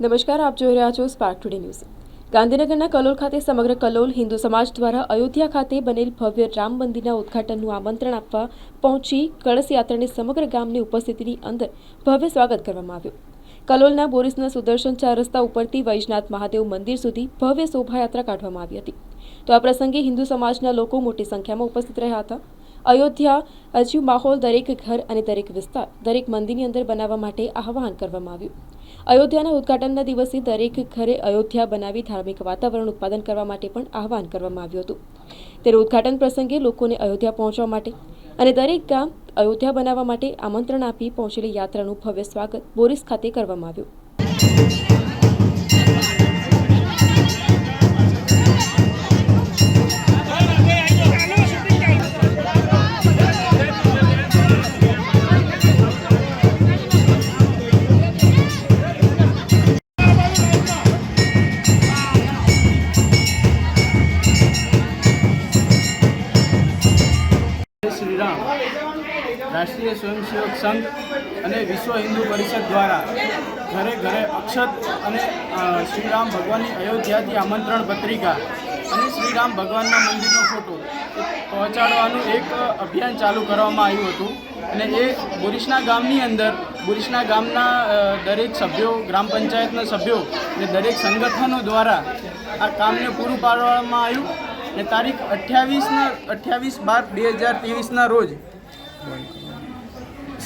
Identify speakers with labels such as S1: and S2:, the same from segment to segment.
S1: નમસ્કાર, આપ જોઈ રહ્યા છો સ્પાર્ક ટુડે ન્યૂઝ ગાંધીનગરના કલોલ ખાતે સમગ્ર કલોલ હિન્દુ સમાજ દ્વારા અયોધ્યા ખાતે બનેલ ભવ્ય રામ મંદિરના ઉદ્ઘાટનનું આમંત્રણ આપવા પહોંચી કળશ યાત્રાની સમગ્ર ગામની ઉપસ્થિતિની અંદર ભવ્ય સ્વાગત કરવામાં આવ્યું. કલોલના બોરિસના સુદર્શન ચાર રસ્તા ઉપરથી વૈજનાથ મહાદેવ મંદિર સુધી ભવ્ય શોભાયાત્રા કાઢવામાં આવી હતી. તો આ પ્રસંગે હિન્દુ સમાજના લોકો મોટી સંખ્યામાં ઉપસ્થિત રહ્યા હતા. અયોધ્યા અજીવ માહોલ દરેક ઘર અને દરેક વિસ્તાર, દરેક મંદિરની અંદર બનાવવા માટે આહવાન કરવામાં આવ્યું. અયોધ્યાના ઉદ્ઘાટનના દિવસે દરેક ઘરે અયોધ્યા બનાવી ધાર્મિક વાતાવરણ ઉત્પાદન કરવા માટે પણ આહવાન કરવામાં આવ્યું હતું. ત્યારે ઉદઘાટન પ્રસંગે લોકોને અયોધ્યા પહોંચવા માટે અને દરેક ગામ અયોધ્યા બનાવવા માટે આમંત્રણ આપી પહોંચેલી યાત્રાનું ભવ્ય સ્વાગત બોરિસ ખાતે કરવામાં આવ્યું.
S2: જય શ્રી રામ. રાષ્ટ્રીય સ્વયંસેવક સંઘ અને વિશ્વ હિન્દુ પરિષદ દ્વારા ઘરે ઘરે અક્ષત અને શ્રીરામ ભગવાનની અયોધ્યાથી આમંત્રણ પત્રિકા અને શ્રીરામ ભગવાનના મંદિરનો ફોટો પહોંચાડવાનું એક અભિયાન ચાલુ કરવામાં આવ્યું હતું. અને એ બોરીસના ગામની અંદર બોરીસના ગામના દરેક સભ્યો, ગ્રામ પંચાયતના સભ્યો અને દરેક સંગઠનો દ્વારા આ કામને પૂરું પાડવામાં આવ્યું. અને તારીખ અઠ્યાવીસના, અઠ્યાવીસ બાર બે હજાર ત્રેવીસના રોજ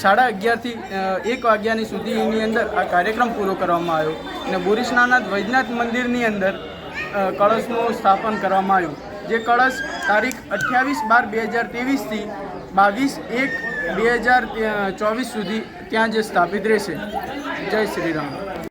S2: સાડા અગિયારથી એક વાગ્યાની સુધીની અંદર આ કાર્યક્રમ પૂરો કરવામાં આવ્યો અને બોરીસનાનાથ વૈજનાથ મંદિરની અંદર કળશનું સ્થાપન કરવામાં આવ્યું. જે કળશ તારીખ અઠ્યાવીસ બાર બે હજાર ત્રેવીસથી બાવીસ એક બે હજાર ચોવીસ સુધી ત્યાં જે સ્થાપિત રહેશે. જય શ્રી રામ.